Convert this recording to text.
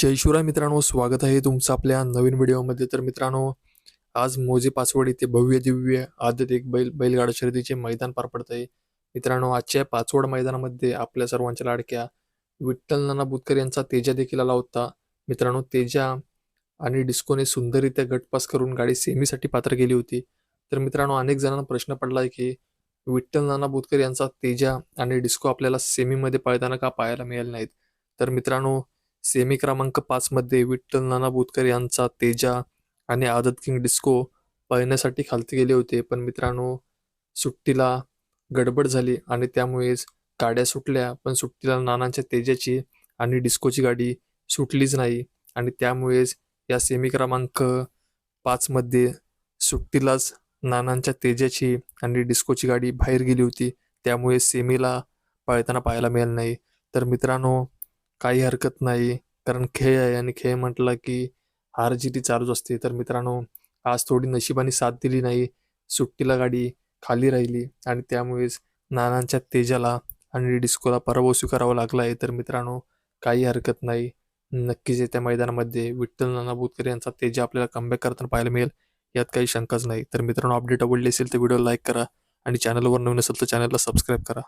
जय शिवराय मित्रांनो स्वागत आहे तुमचं आपल्या नवीन व्हिडिओमध्ये. तर मित्रांनो आज मोजे पाचवड इथे भव्य दिव्य आदत एक बैल बैलगाडा शर्यतीचे मैदान पार पडत आहे मित्रांनो आजच्या पाचवड मैदानामध्ये आपल्या सर्वांच्या लाडक्या विठ्ठल नाना बुतकर यांचा तेजा देखील आला होता. मित्रांनो तेजा आणि डिस्कोने सुंदररित्या गटपास करून गाडी सेमीसाठी पात्र केली होती. तर मित्रांनो अनेक जणांना प्रश्न पडला आहे की विठ्ठल नाना बुतकर यांचा तेजा आणि डिस्को आपल्याला सेमीमध्ये पळताना का पाहायला मिळाले नाहीत? तर मित्रांनो सेमी क्रमांक पाचमध्ये विठ्ठल नाना बोतकर यांचा तेजा आणि आदत किंग डिस्को पळण्यासाठी खालती गेले होते. पण मित्रांनो सुट्टीला गडबड झाली आणि त्यामुळेच गाड्या सुटल्या. पण सुट्टीला नानांच्या तेजाची आणि डिस्कोची गाडी सुटलीच नाही आणि त्यामुळेच या सेमी क्रमांक पाचमध्ये सुट्टीलाच नानांच्या तेजाची आणि डिस्कोची गाडी बाहेर गेली होती. त्यामुळे सेमीला पळताना पाहायला मिळेल नाही. तर मित्रांनो काही हरकत नाही. कारण खेळ आहे आणि खेळ म्हटला की हार जिती चालूच असते. तर मित्रांनो आज थोडी नशिबाने साथ दिली नाही. सुट्टीला गाडी खाली राहिली आणि त्यामुळेच नानांच्या तेजाला आणि डिस्कोला पराभव स्वीकारावा लागला आहे. तर मित्रांनो काही हरकत नाही. नक्कीच येत्या मैदानामध्ये विठ्ठल नाना बोतकर यांचा तेजा आपल्याला कमबॅक करताना पाहायला मिळेल. यात काही शंकाच नाही. तर मित्रांनो अपडेट आवडली असेल तर व्हिडिओ लाईक करा आणि चॅनलवर नवीन असेल तर चॅनलला सबस्क्राईब करा.